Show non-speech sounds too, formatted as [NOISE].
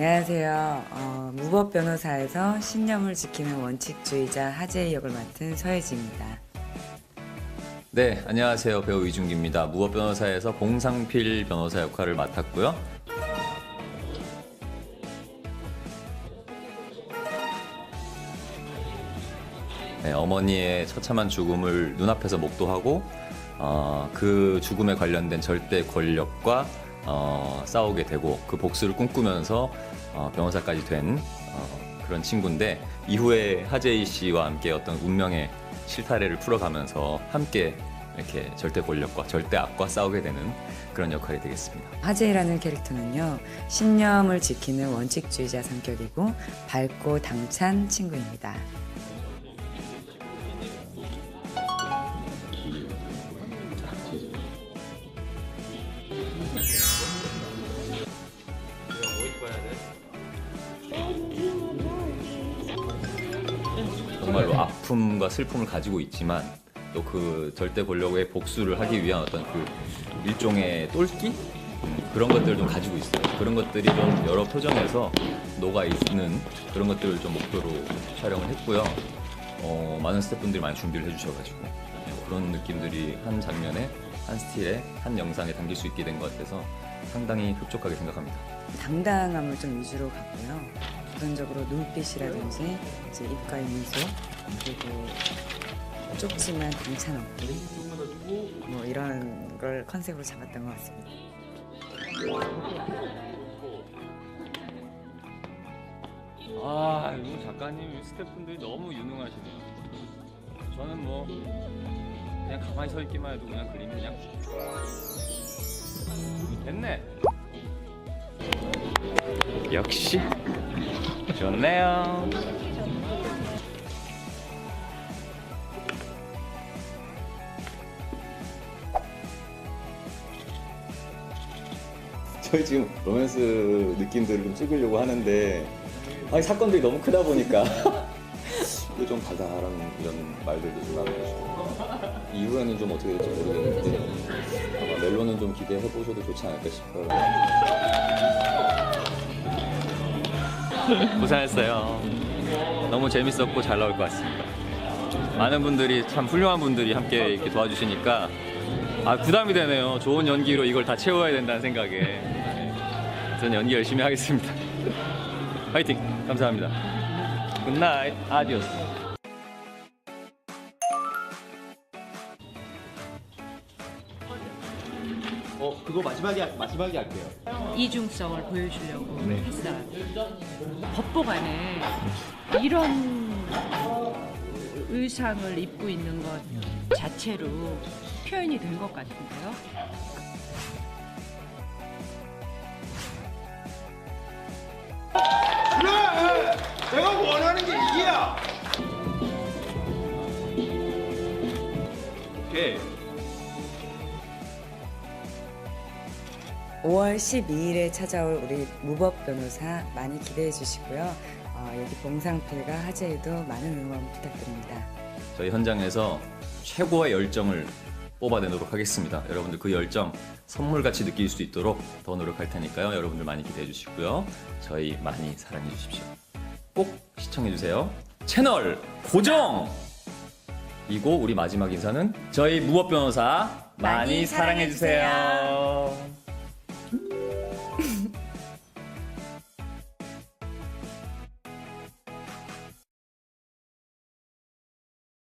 안녕하세요. 어, 무법 변호사에서 신념을 지키는 원칙주의자 하재희 역을 맡은 서혜지입니다. 네, 안녕하세요. 배우 이준기입니다. 무법 변호사에서 봉상필 변호사 역할을 맡았고요. 네, 어머니의 처참한 죽음을 눈앞에서 목도하고 어, 그 죽음에 관련된 절대 권력과 어, 싸우게 되고 그 복수를 꿈꾸면서 어, 변호사까지 된 어, 그런 친구인데 이후에 하재희 씨와 함께 어떤 운명의 실타래를 풀어가면서 함께 이렇게 절대 권력과 절대 악과 싸우게 되는 그런 역할이 되겠습니다. 하재희라는 캐릭터는요, 신념을 지키는 원칙주의자 성격이고 밝고 당찬 친구입니다. 정말로 아픔과 슬픔을 가지고 있지만 또 그 절대 권력의 복수를 하기 위한 어떤 그 일종의 똘끼 음, 그런 것들을 좀 가지고 있어요. 그런 것들이 좀 여러 표정에서 녹아 있는 그런 것들을 좀 목표로 촬영을 했고요. 어, 많은 스태프분들이 많이 준비를 해주셔가지고 네, 그런 느낌들이 한 장면에 한 스틸에 한 영상에 담길 수 있게 된 것 같아서 상당히 흡족하게 생각합니다. 당당함을 좀 위주로 갔고요. 기본적으로 눈빛이라든지 이제 입가의 미소 그리고 좁지만 당찬 어깨 뭐 이런 걸 컨셉으로 잡았던 것 같습니다. 아, 이거 작가님 스태프분들이 너무 유능하시네요. 저는 뭐 그냥 가만히 서 있기만 해도 그냥 그림이 그냥 됐네. 역시 좋네요. 저희 지금 로맨스 느낌들을 좀 찍으려고 하는데 아니 사건들이 너무 크다 보니까 [LAUGHS] 이거 좀 달달한 이런 말들도 좀 나눠주시고 이후에는 좀 어떻게 될지 모르겠는데 아마 멜로는 좀 기대해 보셔도 좋지 않을까 싶어요. [LAUGHS] 고생했어요. 너무 재밌었고 잘 나올 것 같습니다. 많은 분들이 참 훌륭한 분들이 함께 이렇게 도와주시니까 아 부담이 되네요. 좋은 연기로 이걸 다 채워야 된다는 생각에 네. 저는 연기 열심히 하겠습니다. [LAUGHS] 화이팅! 감사합니다. 굿나잇, 아디오스. 어 그거 마지막에 마지막에 할게요. 이중성을 보여주려고 했어요. 법보관에 이런 의상을 입고 있는 것 자체로 표현이 된 것 같은데요. 5월 12일에 찾아올 우리 무법 변호사 많이 기대해 주시고요. 어, 여기 봉상필과 하재희도 많은 응원 부탁드립니다. 저희 현장에서 최고의 열정을 뽑아내도록 하겠습니다. 여러분들 그 열정 선물같이 느낄 수 있도록 더 노력할 테니까요. 여러분들 많이 기대해 주시고요. 저희 많이 사랑해 주십시오. 꼭 시청해 주세요. 채널 고정! 이고 우리 마지막 인사는 저희 무법 변호사 많이, 많이 사랑해. 주세요.